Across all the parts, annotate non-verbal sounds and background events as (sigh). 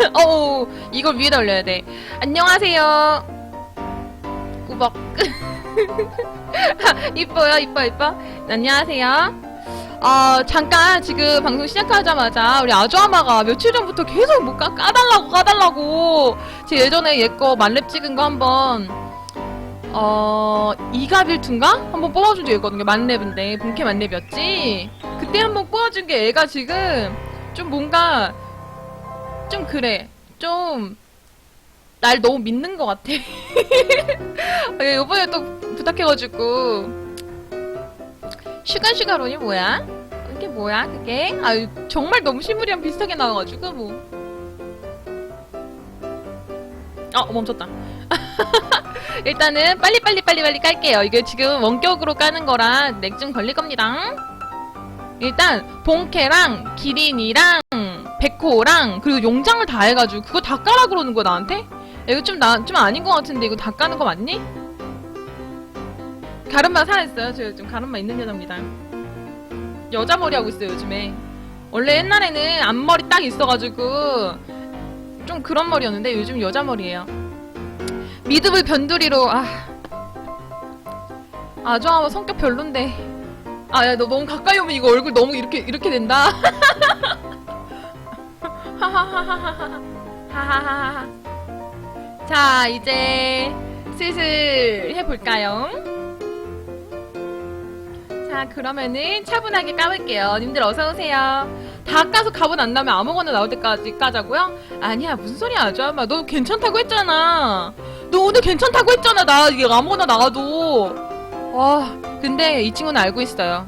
(laughs) 어, 이걸 위에다 올려야 돼. 안녕하세요. 꾸벅. (laughs) 이뻐요, 이뻐, 이뻐. 안녕하세요. 어, 잠깐 지금 방송 시작하자마자 우리 아주아마가 며칠 전부터 계속 뭐 까, 까달라고 까달라고 제 예전에 얘 거 만렙 찍은 거 한번 어 이가빌툰가 한번 뽑아준 적이 있거든요 만렙인데 본캐 만렙이었지 그때 한번 뽑아준 게 애가 지금 좀 뭔가 좀 그래 좀 날 너무 믿는 것 같아 (laughs) 이번에 또 부탁해가지고 슈가 슈가론이 뭐야? 이게 뭐야 그게? 아유 정말 너무 실물이랑 비슷하게 나와가지고 뭐. 어 멈췄다. (laughs) 일단은 빨리 빨리 빨리 빨리 깔게요. 이게 지금 원격으로 까는 거라 렉 좀 걸릴 겁니다. 일단 본캐랑 기린이랑 백호랑 그리고 용장을 다 해가지고 그거 다 까라 그러는 거야 나한테? 야, 이거 좀 나 좀 아닌 것 같은데 이거 다 까는 거 맞니? 가르마 살았어요. 저 요즘 가르마 있는 여자입니다. 여자 머리 하고 있어요 요즘에. 원래 옛날에는 앞머리 딱 있어가지고 좀 그런 머리였는데 요즘 여자 머리예요. 미드블 변두리로 아 아주아마 성격 별론데. 아야 너 너무 가까이 오면 이거 얼굴 너무 이렇게 이렇게 된다. (laughs) 하하하하하하 하하하하. 자 이제 슬슬 해볼까요? 자, 그러면은 차분하게 까볼게요. 님들 어서오세요. 다 까서 갑은 안 나면 아무거나 나올 때까지 까자고요? 아니야, 무슨 소리야, 아주아마. 너 괜찮다고 했잖아. 너 오늘 괜찮다고 했잖아, 나. 아무거나 나와도. 와, 근데 이 친구는 알고 있어요.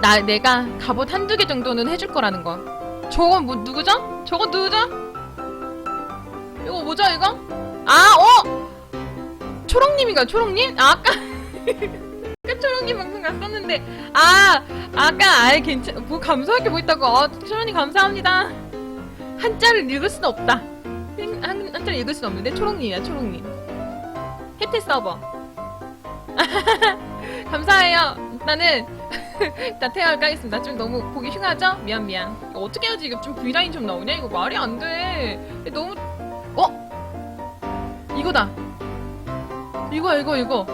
나, 내가 갑옷 한두 개 정도는 해줄 거라는 거. 저건 뭐, 누구죠? 저건 누구죠? 이거 뭐죠, 이거? 아, 어! 초롱님인가, 초롱님? 아, 아까. (laughs) 아까 초롱님 방송 갔었는데 아 아까 아예 괜찮 뭐 감사할 게 뭐 있다고 아 초롱님 감사합니다 한자를 읽을 수는 없다 한, 한, 한자를 읽을 수는 없는데 초롱님이야 초롱님 혜태 서버 (laughs) 감사해요 일단은 (laughs) 일단 태양을 까겠습니다 좀 너무 보기 흉하죠? 미안 미안 어떻게 해야지 이거 좀 V라인 좀 나오냐 이거 말이 안 돼 너무 어? 이거다 이거야 이거 이거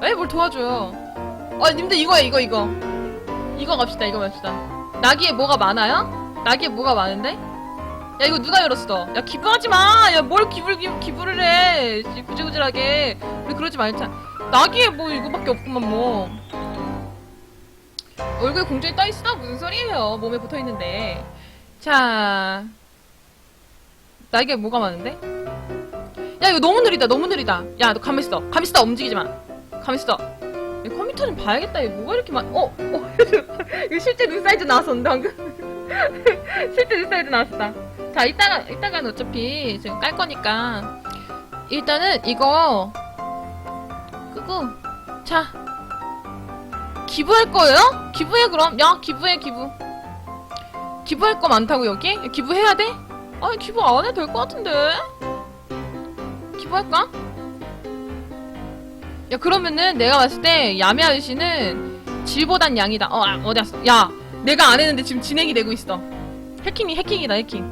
에? 뭘 도와줘요. 어, 님들 이거야, 이거, 이거. 이거 갑시다, 이거 갑시다. 나기에 뭐가 많아요? 나기에 뭐가 많은데? 야, 이거 누가 열었어? 야, 기부하지 마! 야, 뭘 기부를, 기, 기부를 해! 씨, 구질구질하게. 우리 그러지 말자. 나기에 뭐 이거밖에 없구만, 뭐. 얼굴 공중에 떠있어? 무슨 소리예요? 몸에 붙어있는데. 자. 나기에 뭐가 많은데? 야, 이거 너무 느리다, 너무 느리다. 야, 너 가만있어. 가만있어, 움직이지 마. 가만있어. 이 컴퓨터 좀 봐야겠다. 이거 뭐가 이렇게 많, 어, 어, (laughs) 이거 실제 눈 사이즈 나왔었는데, 방금. (laughs) 실제 눈 사이즈 나왔다. 자, 이따가, 이따가는 어차피 지금 깔 거니까. 일단은 이거, 끄고, 자. 기부할 거예요? 기부해, 그럼. 야, 기부해, 기부. 기부할 거 많다고, 여기? 기부해야 돼? 아니, 기부 안 해도 될 것 같은데? 기부할까? 야 그러면은 내가 봤을 때 야매 아저씨는 질보단 양이다. 어 아, 어디 갔어? 야 내가 안 했는데 지금 진행이 되고 있어. 해킹이 해킹이다 해킹.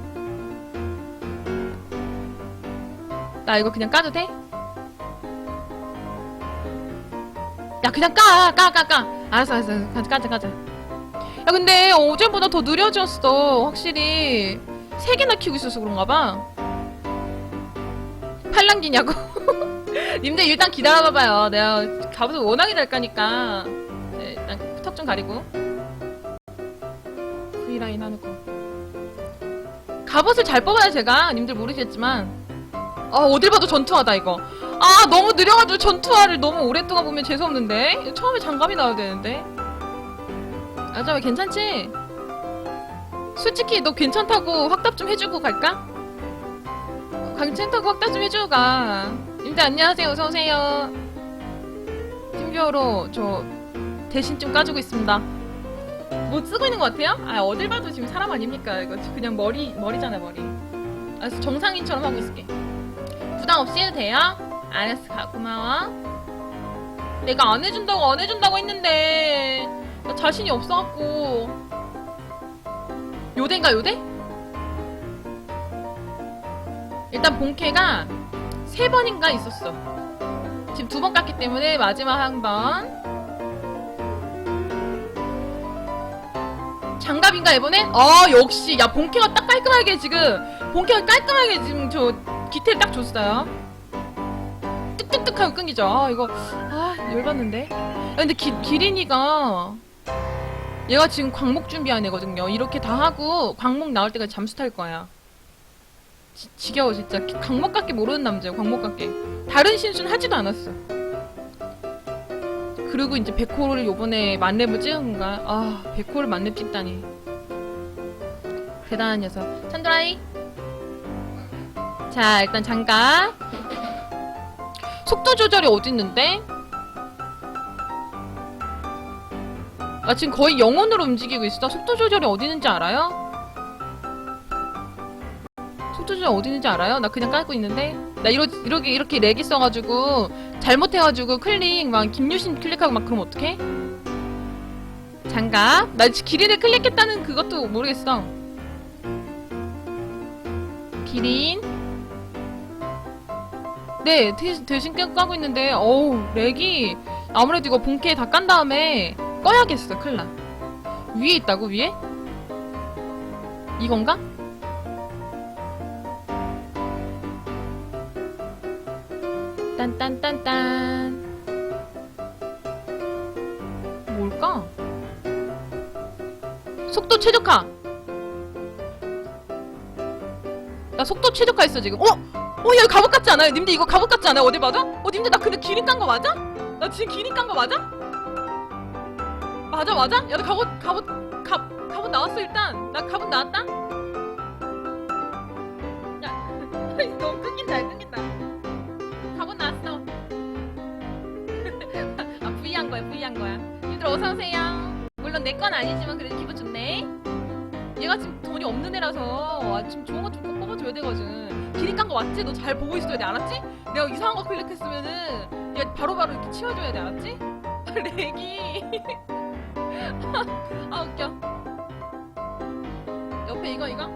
나 이거 그냥 까도 돼? 야 그냥 까 까 까 까. 알았어 알았어 알았어. 가자 까자 까자. 야 근데 어제보다 더 느려졌어 확실히 세 개나 키우고 있어서 그런가 봐. 팔랑기냐고? (laughs) 님들 일단 기다려봐봐요. 내가 갑옷을 워낙에 잘 까니까 네, 일단 턱 좀 가리고 V라인 하는 거. 갑옷을 잘 뽑아요 제가. 님들 모르시겠지만 아 어딜 봐도 전투화다 이거. 아 너무 느려가지고 전투화를 너무 오랫동안 보면 재수없는데 처음에 장갑이 나와야 되는데. 아자왜 괜찮지? 솔직히 너 괜찮다고 확답 좀 해주고 갈까? 괜찮다고 확답 좀 해주고 가. 님들 안녕하세요. 어서 오세요. 팀뷰어로 저 대신 좀 까주고 있습니다. 뭐 쓰고 있는 것 같아요? 아 어딜 봐도 지금 사람 아닙니까? 이거 그냥 머리 머리잖아 머리. 알았어 정상인처럼 하고 있을게. 부담 없이 해도 돼요? 알았어 가, 고마워. 내가 안 해준다고 안 해준다고 했는데 나 자신이 없어갖고 요대인가 요대? 일단 본캐가 세 번인가 있었어. 지금 두 번 깠기 때문에 마지막 한 번. 장갑인가 이번엔? 아 역시 야 본캐가 딱 깔끔하게 지금 본캐가 깔끔하게 지금 저 기태를 딱 줬어요. 뚝뚝뚝하고 끊기죠. 아 이거 아 열받는데. 아, 근데 기, 기린이가 얘가 지금 광목 준비한 애거든요. 이렇게 다 하고 광목 나올 때까지 잠수 탈 거야. 지, 지겨워 진짜. 광목밖에 모르는 남자야. 광목밖에. 다른 신수는 하지도 않았어. 그리고 이제 백호를 요번에 만렙을 찍은 건가? 아 백호를 만렙 찍다니. 대단한 녀석. 찬드라이. 자 일단 장갑. 속도 조절이 어디 있는데? 나 지금 거의 영혼으로 움직이고 있어. 속도 조절이 어디 있는지 알아요? 속도 조절 어디 있는지 알아요? 나 그냥 깔고 있는데. 나 이러, 이렇게, 이렇게 렉이 써가지고, 잘못해가지고 클릭, 막, 김유신 클릭하고 막 그러면 어떡해? 장갑. 나 기린을 클릭했다는 그것도 모르겠어. 기린. 네, 대- 대신 까고 있는데, 어우, 렉이, 아무래도 이거 본캐 다 깐 다음에, 꺼야겠어, 큰일 나. 위에 있다고, 위에? 이건가? 딴딴딴딴. 뭘까? 속도 최적화! 나 속도 최적화 했어, 지금. 어? 어, 야, 갑옷 같지 않아요? 님들 이거 갑옷 같지 않아요? 어디 맞아? 어, 님들 나 근데 기린 깐 거 맞아? 나 지금 기린 깐 거 맞아? 맞아 맞아? 야 나 갑옷 갑옷 갑 갑옷 나왔어 일단 나 갑옷 나왔다 야 (laughs) 너무 끊긴다 끊긴다 갑옷 나왔어 (laughs) 아 V 한 거야 V 한 거야 님들 어서 오세요 물론 내 건 아니지만 그래도 기분 좋네 얘가 지금 돈이 없는 애라서 아, 지금 좋은 거좀 꼭 뽑아줘야 되거든. 기린 깐거 맞지? 너 잘 보고 있어야 돼 알았지? 내가 이상한 거 클릭했으면은 얘 바로바로 이렇게 치워줘야 돼 알았지? (laughs) 렉이. (laughs) 아 웃겨. 옆에 이거 이거?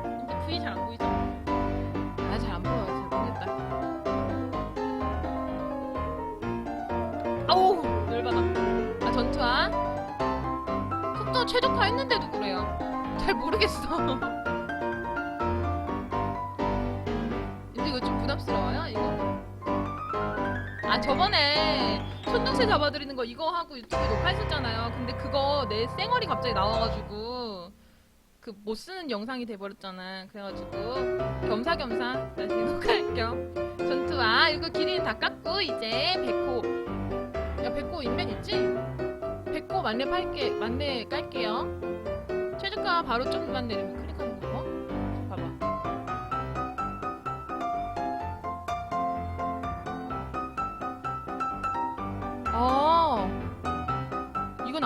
근데 V 잘 안 보이죠? 아잘안 보여. 잘 모르겠다. 아우 열받아. 아 전투화? 속도 최적화 했는데도 그래요. 잘 모르겠어 (laughs) 부담스러워요 이거 아 저번에 손동새 잡아드리는 거 이거 하고 유튜브에 녹화했었잖아요. 근데 그거 내 쌩얼이 갑자기 나와가지고 그 못 쓰는 영상이 돼버렸잖아. 그래가지고 겸사겸사 다시 (laughs) 녹화할 겸 전투와 이거 기린 다 깎고 이제 백호 야 백호 인벤 있지? 백호 만렙 할게 만렙 깔게요. 최저가 바로 내리면 클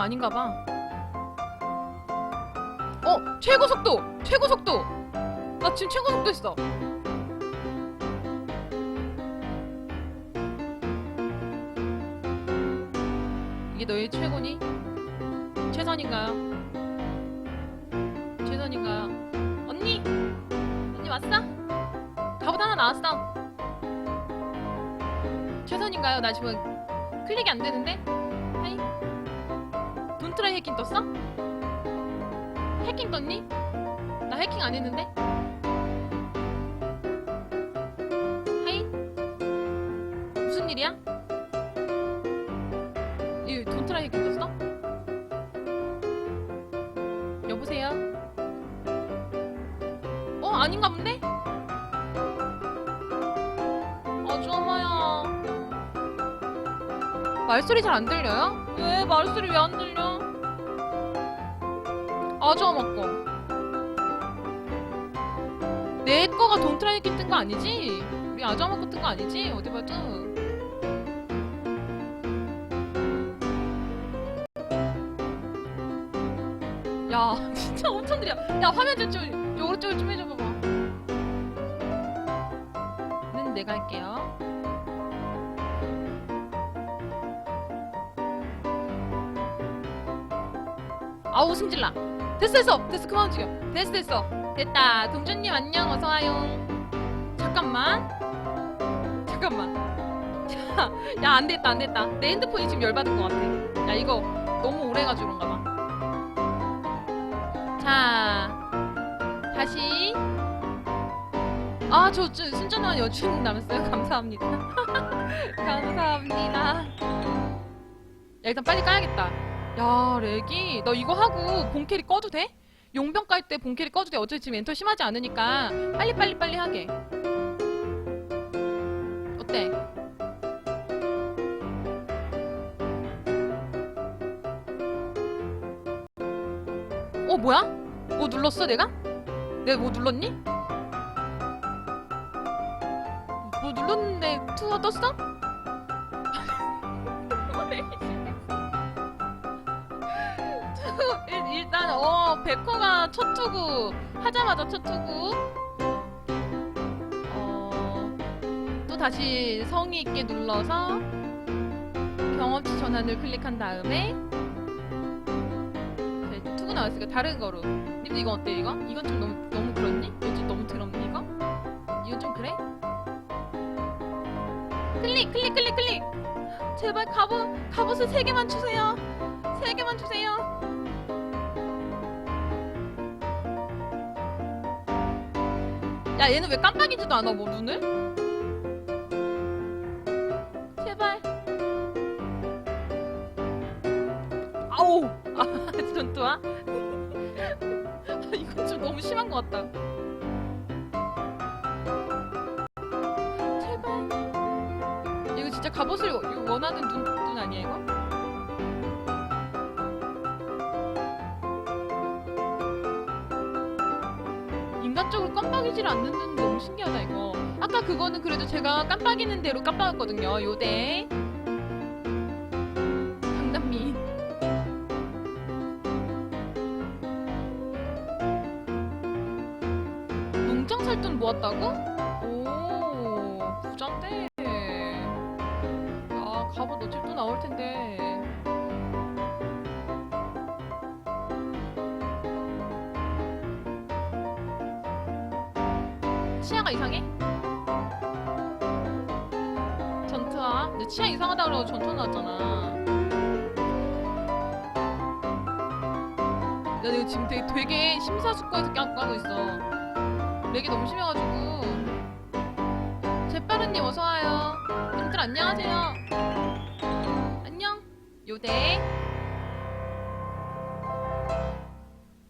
아닌가 봐. 어, 최고 속도! 최고 속도! 나 지금 최고 속도 했어. 이게 너의 최고니? 최선인가요? 최선인가요? 언니! 언니 왔어? 갑옷 하나 나왔어. 최선인가요? 나 지금 클릭이 안 되는데? 하이? 돈트라이 해킹 떴어? 해킹 떴니? 나 해킹 안 했는데? 하이? 무슨 일이야? 이 돈트라이 해킹 떴어? 여보세요? 어? 아닌가 본데? 아, 쪼마야. 말소리 잘 안 들려요? 왜 말소리 왜 안 들려? 아주 어먹고. 내 거가 돈트라이기 뜬거 아니지? 우리 아주 어먹고 뜬거 아니지? 어디 봐도. 야 (laughs) 진짜 엄청 느려. 야 화면 좀, 좀 오른쪽을 좀 해줘 봐봐. 는 내가 할게요. 아우 승질나 됐어 됐어. 됐어 그만 움직여. 됐어 됐어. 됐다. 동준님 안녕. 어서와요. 잠깐만. 잠깐만. (laughs) 야 안 됐다 안 됐다. 내 핸드폰이 지금 열받은 것 같아. 야 이거 너무 오래 가지고 그런가 봐자 다시. 아저 순전한 여친 남았어요. (laughs) 감사합니다. (laughs) 감사합니다. 야 일단 빨리 까야겠다 야 렉이 너 이거 하고 본캐리 꺼도 돼? 용병 깔 때 본캐리 꺼도 돼 어차피 지금 엔터 심하지 않으니까 빨리 빨리 빨리 하게 어때? 어 뭐야? 뭐 눌렀어 내가? 내가 뭐 눌렀니? 뭐 눌렀는데 투어 떴어? (laughs) 투- 일- 일단 어 백호가 첫 투구 하자마자 첫 투구 어또 다시 성의 있게 눌러서 경험치 전환을 클릭한 다음에 네, 또 투구 나왔으니까 다른 거로 님들 이거 어때 이거? 이건 좀 너무 너무 그렇니? 좀 너무 더럽니 이거? 이건 좀 그래? 클릭 클릭 클릭 클릭 제발 갑옷 갑옷을 세 개만 주세요 세 개만 주세요 야 얘는 왜 깜빡이지도 않아 뭐 눈을? 제발 아우 (laughs) 아 전투야? (laughs) 이건 좀 너무 심한 것 같다 제발 이거 진짜 갑옷을 원하는 눈, 눈 아니야 이거? 깜빡이질 않는 눈 너무 신기하다 이거. 아까 그거는 그래도 제가 깜빡이는 대로 깜빡였거든요. 요대. 강남민. 농장 살 돈 모았다고? 오 부잔데. 아 어차피 또 나올 텐데 치아가 이상해? 전투아 근데 치아 이상하다 그러고 전투 나왔잖아. 나 이거 지금 되게, 되게 심사숙고해서 깜 까고 있어. 렉이 너무 심해가지고. 재빠르님 어서와요. 님들 안녕하세요. 안녕. 요대.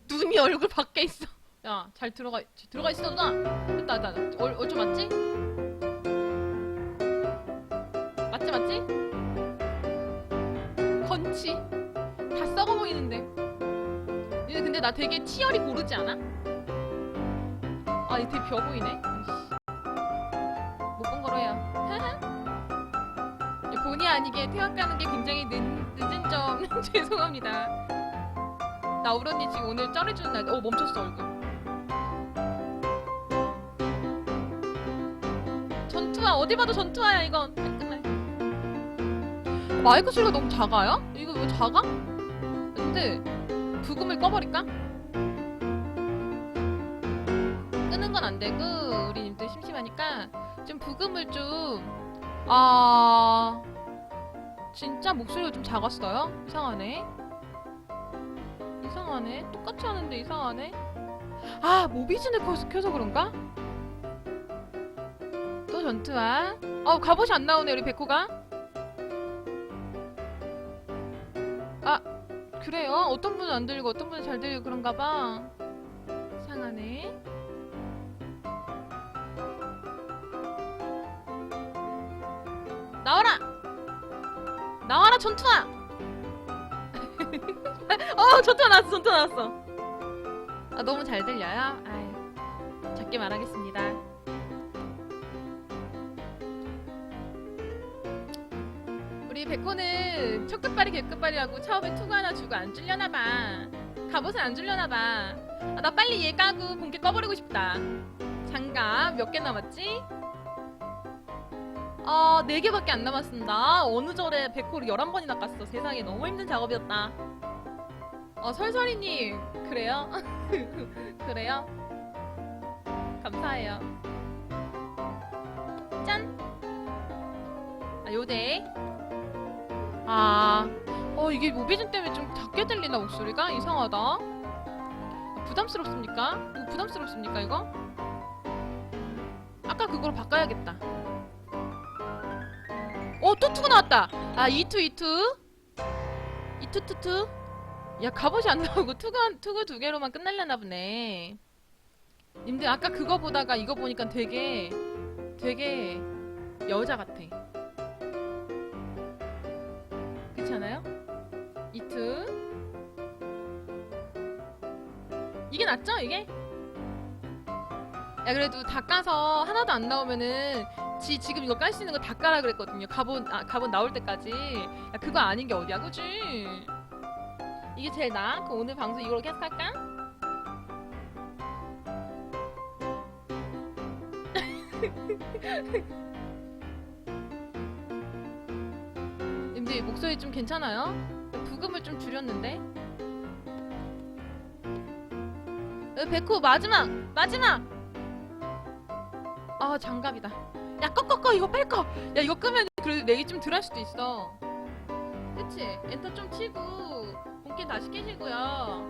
눈이 얼굴 밖에 있어 야 잘 들어가 들어가 있어 누나 됐다 됐다 됐다. 얼, 얼좀 맞지? 맞지 맞지? 건치 다 썩어 보이는데 얘 근데 나 되게 치열이 고르지 않아? 아, 얘 되게 벼 보이네. 못 본 거로 해요. 얘 본의 아니게 퇴학 가는 게 굉장히 늦, 늦은 점 (laughs) 죄송합니다. 나 우런니 지금 오늘 쩔어주는 날. 어 멈췄어 얼굴. 어디 봐도 전투화야 이건. 깔끔해. 마이크 소리가 너무 작아요? 이거 왜 작아? 근데 부금을 꺼버릴까? 끄는 건 안 되고 우리 님들 심심하니까 좀 부금을 좀 아... 진짜 목소리가 좀 작았어요? 이상하네. 이상하네. 똑같이 하는데 이상하네. 아, 모비즌을 켜서, 켜서 그런가? 또 전투야. 어, 갑옷이 안 나오네, 우리 백호가. 아, 그래요? 어떤 분은 안 들리고 어떤 분은 잘 들리고 그런가 봐. 이상하네. 나와라! 나와라, 전투아! (laughs) 어, 전투아 나왔어, 전투아 나왔어. 아, 너무 잘 들려요? 아유, 작게 말하겠습니다. 우리 백호는 첫 끝발이 개끝발이라고 처음에 투구 하나 주고 안 줄려나 봐. 갑옷은 안 줄려나 봐. 아, 나 빨리 얘 까고 본캐 꺼버리고 싶다. 장갑 몇 개 남았지? 어, 4개밖에 안 남았습니다. 어느 절에 백호를 11번이나 깠어. 세상에 너무 힘든 작업이었다. 어, 설설이님, 그래요? (laughs) 그래요? 감사해요. 짠! 아, 요대. 아, 어, 이게 모비즌 때문에 좀 작게 들리나, 목소리가? 이상하다. 아, 부담스럽습니까? 이거 부담스럽습니까, 이거? 아까 그걸로 바꿔야겠다. 어, 또 투가 나왔다! 아, 이투, 이투. 이투, 투투. 야, 갑옷이 안 나오고 투가, 투구 두 개로만 끝날려나 보네. 님들, 아까 그거 보다가 이거 보니까 되게, 되게 여자 같아. 않아요? 이트. 이게 낫죠, 이게? 야, 그래도 다 까서 하나도 안 나오면은, 지 지금 이거 깔 수 있는 거 다 까라 그랬거든요. 갑옷, 아, 갑옷 나올 때까지. 야, 그거 아닌 게 어디야, 그지? 이게 제일 나아? 그럼 오늘 방송 이걸로 계속 할까? (laughs) 님들 목소리 좀 괜찮아요? 부금을 좀 줄였는데? 어, 백호 마지막! 마지막! 아 장갑이다 야 꺼꺼꺼 이거 빨리 꺼! 야 이거 끄면 그래도 내기 좀 덜 할 수도 있어 그치? 엔터 좀 치고 본게 다시 깨시고요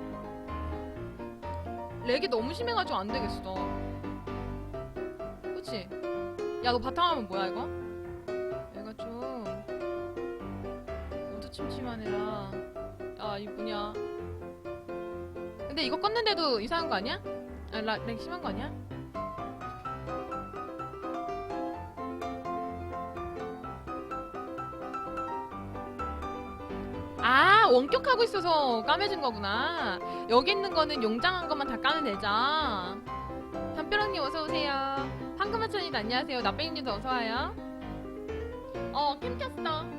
렉이 너무 심해가지고 안 되겠어 그치? 야너 바탕화면 뭐야 이거? 침침하네라. 야이 뭐냐. 근데 이거 껐는데도 이상한 거 아니야? 아, 라, 렉 심한 거 아니야? 아 원격하고 있어서 까매진 거구나. 여기 있는 거는 용장한 것만 다 까면 되자. 담벼락님 어서오세요. 황금하천님 안녕하세요. 나빼님도 어서와요. 어 캠 켰어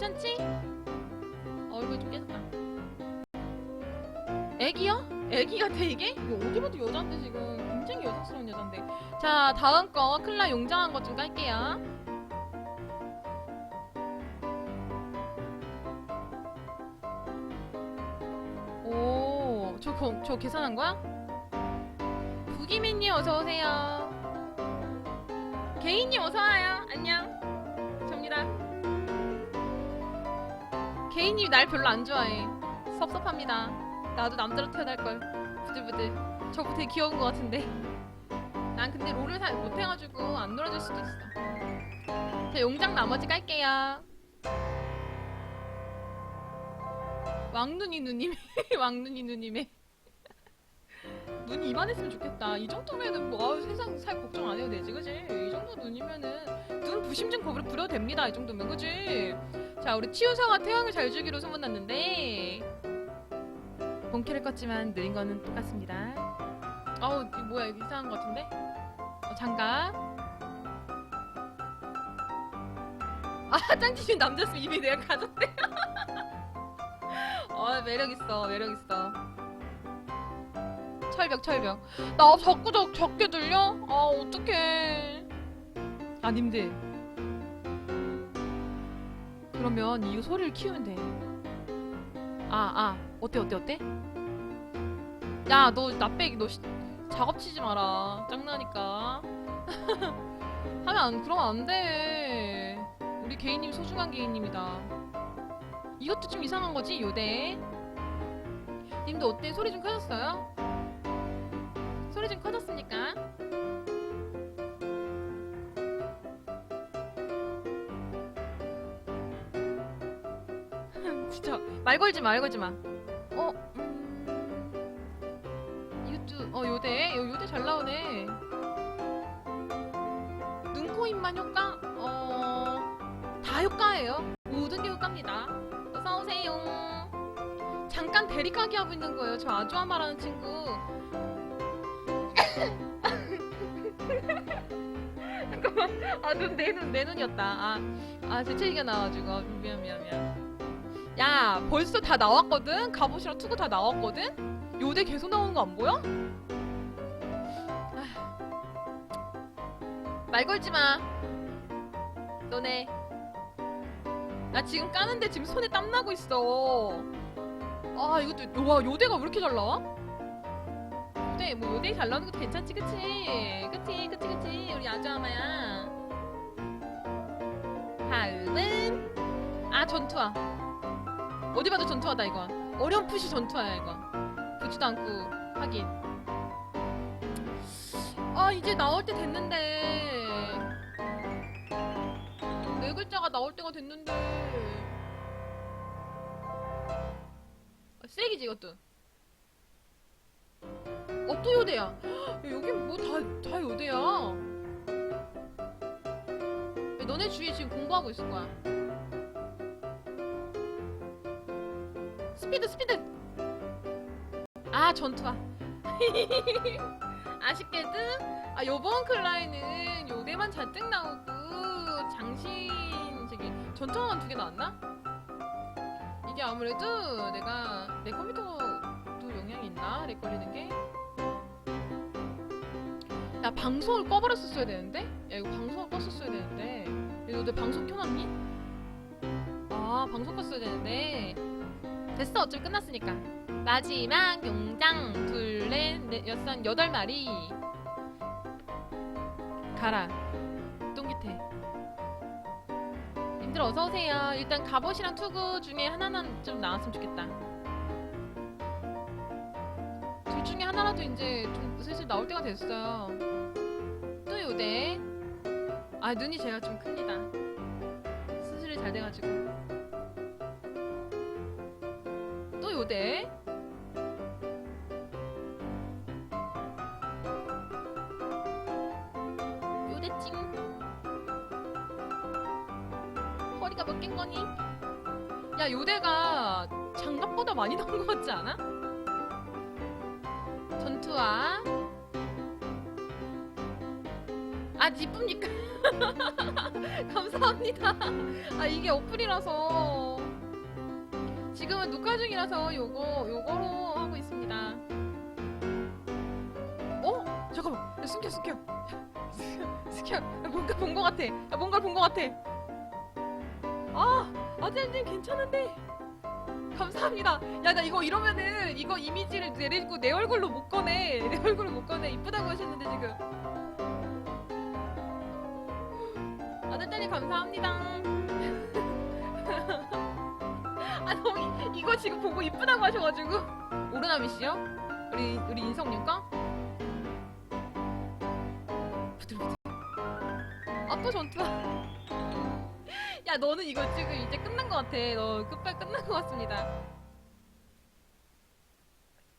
괜찮지? 얼굴 좀 깨졌다 애기요? 애기 같아 이게? 이거 어디 봐도 여잔데 지금 굉장히 여성스러운 여잔데 자 다음 거 클라 용장한 것 좀 깔게요 오, 저, 계산한 거야? 부기민님 어서 오세요. 개인님 어서 와요. 안녕. 접니다. 개인님 날 별로 안 좋아해. 섭섭합니다. 나도 남자로 태어날 걸. 부들부들. 저거 되게 귀여운 것 같은데. 난 근데 롤을 잘 못해가지고 안 놀아줄 수도 있어. 자, 용장 나머지 깔게요. 왕눈이 누님의 (laughs) 왕눈이 누님의 눈이 이만했으면 좋겠다. 이 정도면은 뭐 아우, 세상 살 걱정 안 해도 되지, 그지? 이 정도 눈이면은 눈 부심 좀 거부려 부려도 됩니다. 이 정도면 그지? 자, 우리 치유사가 태양을 잘 주기로 소문났는데 본캐를 껐지만 느린 거는 똑같습니다. 아우 이 뭐야 이거 이상한 거 같은데? 어, 장갑. 아 짱치님 남자였으면 이미 내가 가졌대. (laughs) 어 매력 있어 매력 있어 철벽 철벽 나 자꾸 적, 적게 들려? 아 어떡해 아 님들 그러면 이 소리를 키우면 돼아 아 어때 어때 어때? 야 너 나 빼기 너 시- 작업 치지 마라 짱나니까 (laughs) 하면 안 그러면 안돼 우리 개인님 소중한 개인님이다 이것도 좀 이상한 거지, 요대. 님도 어때? 소리 좀 커졌어요? 좀 커졌습니까? (laughs) 진짜 말 걸지 마, 말 걸지 마. 어, 음... 이것도 어 요대, 요 요대 잘 나오네. 눈, 코, 입만 효과? 어, 다 효과예요. 모든 게 효과입니다. 어서 오세요. 잠깐 대리가게 하고 있는 거예요. 저 아주아마라는 친구. (laughs) 아, 눈, 내 눈, 내 눈이었다. 아, 아, 재채기가 나와가지고. 아, 미안, 미안, 미안. 야, 벌써 다 나왔거든? 갑옷이랑 투구 다 나왔거든? 요대 계속 나오는 거 안 보여? 아. 말 걸지 마. 너네. 나 지금 까는데 지금 손에 땀 나고 있어. 야 이것도 와 요대가 왜 이렇게 잘 나와? 요대 뭐 요대 잘 나오는 것도 괜찮지 그치? 그치 그치 그치 우리 아주아마야. 다음은? 아 전투화. 어디 봐도 전투화다 이건. 어렴풋이 전투화야 이건. 보지도 않고 하긴. 아 이제 나올 때 됐는데. 네 글자가 나올 때가 됐는데. 아, 쓰레기지 이것도. 어 또 요대야 야, 여기 뭐 다 다 요대야 야, 너네 주위에 지금 공부하고 있을 거야 스피드 스피드 아 전투화 (laughs) 아쉽게도 아 요번 클라이는 요대만 잔뜩 나오고 장신 저기 전투화만 두 개 나왔나? 이게 아무래도 내가 내 컴퓨터도 영향이 있나? 렉 걸리는 게? 야 방송을 꺼버렸었어야 되는데? 야 이거 방송을 껐었어야 되는데. 야, 너내 방송 켜놨니? 아 방송 껐어야 되는데. 됐어 어차피 끝났으니까. 마지막 용장 둘넷 넷 여섯 여덟 마리. 가라. 똥기태 님들 어서오세요. 일단 갑옷이랑 투구 중에 하나는 좀 나왔으면 좋겠다. 둘 중에 하나라도 이제 좀 슬슬 나올 때가 됐어요 아 눈이 제가 좀 큽니다. 수술이 잘 돼가지고. 또 요대. 요대찡 허리가 몇 갠 거니? 야 요대가 장갑보다 많이 나온 것 같지 않아? 전투와 아 이쁩니까? (laughs) 감사합니다. 아 이게 어플이라서. 지금은 녹화 중이라서 요거 요거로 하고 있습니다. 어? 잠깐만. 야, 숨겨 숨겨. (laughs) 숨겨. 뭔가 본것 같아. 야, 뭔가 본것 같아. 아 아재님 괜찮은데? 감사합니다. 야 나 이거 이러면은 이거 이미지를 내리고 내 얼굴로 못 꺼내. (laughs) 내 얼굴로 못 꺼내. 이쁘다고 하셨는데 지금 감사합니다. (laughs) 아 너무 이- 이거 지금 보고 이쁘다고 하셔가지고. 오르나미 씨요? 우리 우리 인성님 거? 부들부들 아또 전투. (laughs) 야 너는 이거 지금 이제 끝난 것 같아. 너 끝발 끝난 것 같습니다.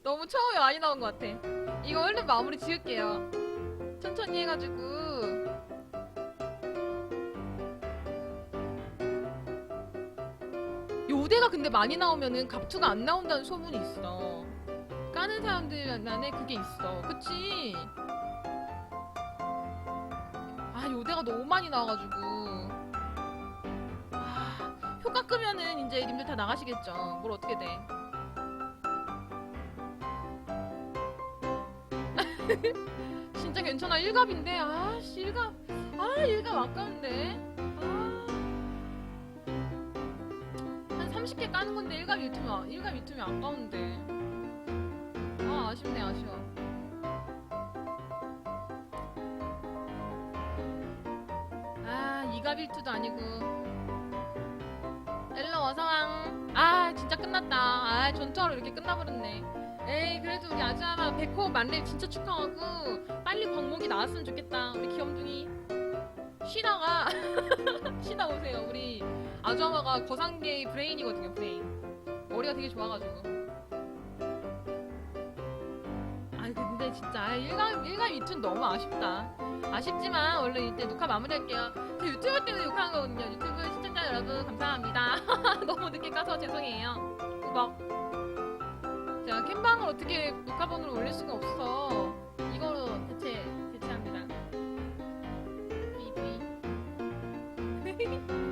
너무 처음에 많이 나온 것 같아. 이거 얼른 마무리 지을게요. 천천히 해가지고 요대가 근데 많이 나오면은 갑투가 안 나온다는 소문이 있어. 까는 사람들 안에 그게 있어. 그치? 아, 요대가 너무 많이 나와가지고. 아, 효과 끄면은 이제 님들 다 나가시겠죠. 뭘 어떻게 돼. (laughs) 진짜 괜찮아. 일갑인데. 아, 씨, 일갑. 아, 일갑 아까운데. 한 30개 까는 건데 일갑 유튜면 일갑 유튜면 아까운데. 아 아쉽네 아쉬워. 아 이갑 일투도 아니고. 엘러 어서왕. 아 진짜 끝났다. 아 전투하러 이렇게 끝나버렸네. 에이 그래도 우리 아주아마 백호 만렙 진짜 축하하고 빨리 광목이 나왔으면 좋겠다. 우리 귀염둥이 쉬다가 (laughs) 쉬다 오세요 우리 아주아마가 거상계의 브레인이거든요, 브레인. 머리가 되게 좋아가지고. 아 근데 진짜 일감 일감 유튜브 너무 아쉽다. 아쉽지만 얼른 이때 녹화 마무리할게요. 저 유튜브 때문에 녹화한 거거든요. 유튜브 시청자 여러분 감사합니다. (laughs) 너무 늦게 까서 죄송해요. 우박. 제가 캠방을 어떻게 녹화본으로 올릴 수가 없어. 이거로 대체. Bye. (laughs)